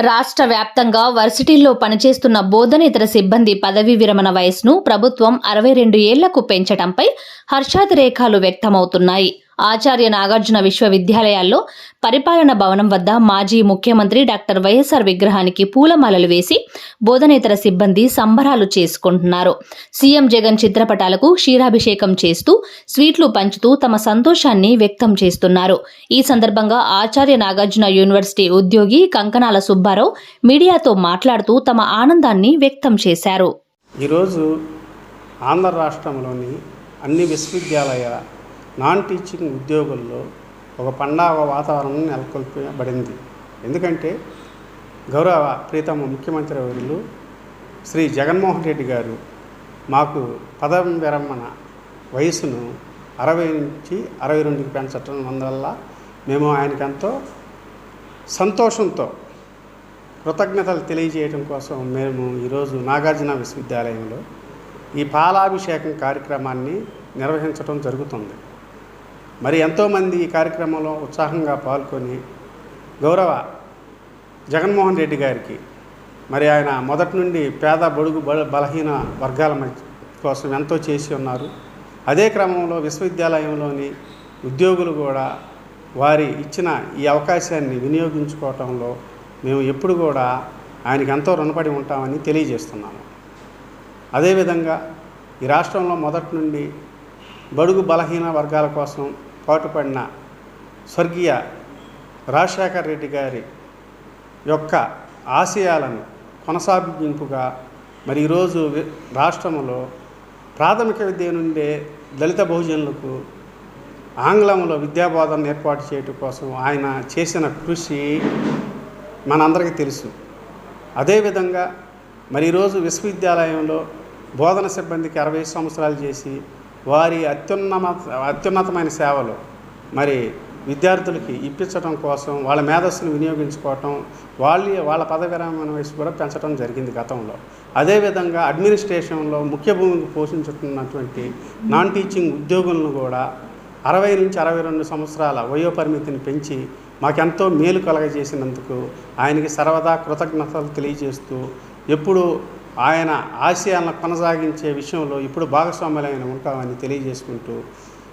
రాష్ట్ర వ్యాప్తంగా వర్సిటీల్లో పనిచేస్తున్న బోధనేతర సిబ్బంది పదవీ విరమణ వయస్సును ప్రభుత్వం అరవై రెండు ఏళ్ళకు పెంచడంపై హర్షాతిరేకాలు వ్యక్తమవుతున్నాయి. ఆచార్య నాగార్జున విశ్వవిద్యాలయాల్లో పరిపాలన భవనం వద్ద మాజీ ముఖ్యమంత్రి డాక్టర్ వైఎస్ఆర్ విగ్రహానికి పూలమాలలు వేసి బోధనేతర సిబ్బంది సంబరాలు చేసుకుంటున్నారు. సీఎం జగన్ చిత్రపటాలకు క్షీరాభిషేకం చేస్తూ స్వీట్లు పంచుతూ తమ సంతోషాన్ని వ్యక్తం చేస్తున్నారు. ఈ సందర్భంగా ఆచార్య నాగార్జున యూనివర్సిటీ ఉద్యోగి కంకణాల సుబ్బారావు మీడియాతో మాట్లాడుతూ తమ ఆనందాన్ని వ్యక్తం చేశారు. ఈరోజు ఆంధ్ర రాష్ట్రంలోని అన్ని విశ్వవిద్యాలయాల నాన్ టీచింగ్ ఉద్యోగుల్లో ఒక పండగ వాతావరణం నెలకొల్పబడింది. ఎందుకంటే గౌరవ ప్రీతమ ముఖ్యమంత్రి వర్యులు శ్రీ జగన్మోహన్ రెడ్డి గారు మాకు పదవి విరమణ వయసును అరవై నుంచి అరవై రెండుకి పెంచటం అందువల్ల మేము ఆయనకి ఎంతో సంతోషంతో కృతజ్ఞతలు తెలియజేయడం కోసం మేము ఈరోజు నాగార్జున విశ్వవిద్యాలయంలో ఈ పాలాభిషేకం కార్యక్రమాన్ని నిర్వహించడం జరుగుతుంది. మరి ఎంతోమంది ఈ కార్యక్రమంలో ఉత్సాహంగా పాల్గొని గౌరవ జగన్మోహన్ రెడ్డి గారికి మరి ఆయన మొదటి నుండి పేద బడుగు బలహీన వర్గాల కోసం ఎంతో చేసి ఉన్నారు. అదే క్రమంలో విశ్వవిద్యాలయంలోని ఉద్యోగులు కూడా వారి ఇచ్చిన ఈ అవకాశాన్ని వినియోగించుకోవటంలో మేము ఎప్పుడు కూడా ఆయనకి ఎంతో రుణపడి ఉంటామని తెలియజేస్తున్నాము. అదేవిధంగా ఈ రాష్ట్రంలో మొదటి నుండి బడుగు బలహీన వర్గాల కోసం పాటుపడిన స్వర్గీయ రాజశేఖర్ రెడ్డి గారి యొక్క ఆశయాలను కొనసాగింపుగా మరి ఈరోజు రాష్ట్రంలో ప్రాథమిక విద్య నుండే దళిత బహుజనులకు ఆంగ్లంలో విద్యాబోధన ఏర్పాటు చేయటం కోసం ఆయన చేసిన కృషి మనందరికీ తెలుసు. అదేవిధంగా మరి ఈరోజు విశ్వవిద్యాలయంలో బోధన సిబ్బందికి అరవై సంవత్సరాలు చేసి వారి అత్యున్నమ అత్యున్నతమైన సేవలు. మరి విద్యార్థులకి ఇప్పించడం కోసం వాళ్ళ మేధస్సును వినియోగించుకోవటం వాళ్ళ వాళ్ళ పదవి విరమణ వయసు కూడా పెంచడం జరిగింది గతంలో. అదేవిధంగా అడ్మినిస్ట్రేషన్లో ముఖ్య భూమికి పోషించుతున్నటువంటి నాన్ టీచింగ్ ఉద్యోగులను కూడా అరవై నుంచి అరవై రెండు సంవత్సరాల వయో పరిమితిని పెంచి మాకెంతో మేలు కలగజేసినందుకు ఆయనకి సర్వదా కృతజ్ఞతలు తెలియజేస్తూ ఎప్పుడు ఆయన ఆశయాలను కొనసాగించే విషయంలో ఇప్పుడు భాగస్వామ్యులైన ఉంటామని తెలియజేసుకుంటూ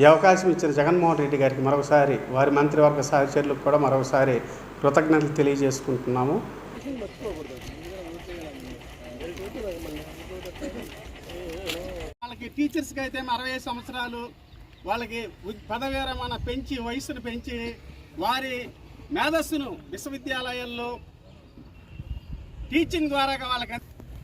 ఈ అవకాశం ఇచ్చిన జగన్మోహన్ రెడ్డి గారికి మరొకసారి వారి మంత్రివర్గ సహచరులకు కూడా మరొకసారి కృతజ్ఞతలు తెలియజేసుకుంటున్నాము. వాళ్ళకి టీచర్స్కి అయితే అరవై సంవత్సరాలు వాళ్ళకి ఉ- పదవి విరమణ పెంచి వయసును పెంచి వారి మేధస్సును విశ్వవిద్యాలయాల్లో టీచింగ్ ద్వారా వాళ్ళకి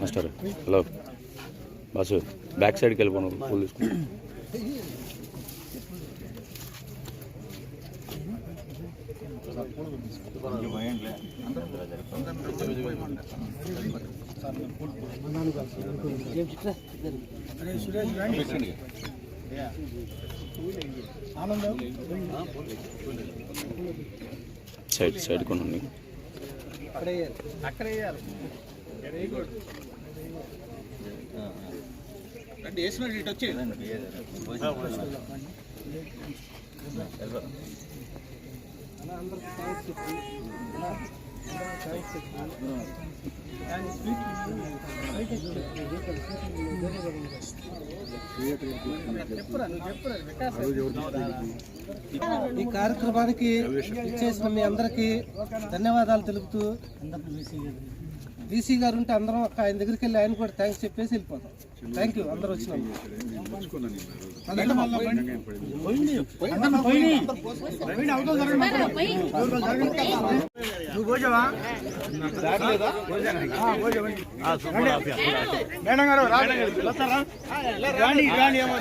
మాస్టర్ హలో. బస్సు బ్యాక్ సైడ్కి వెళ్ళిపోను పూలు తీసుకుని. సైడ్ సైడ్ కొనండి. అక్కడ వేయాలి. గుడ్ వేసినట్టు ఇటు వచ్చి ఈ కార్యక్రమానికి ఇచ్చేసిన మీ అందరికీ ధన్యవాదాలు తెలుపుతూ డీసీ గారు ఉంటే అందరం ఆయన దగ్గరికి వెళ్ళి ఆయన కూడా థ్యాంక్స్ చెప్పేసి వెళ్ళిపోతాం. థ్యాంక్ యూ అందరు వచ్చిన. నువ్వు భోజవా మేడం గారు రాండి. రాండి ఏమో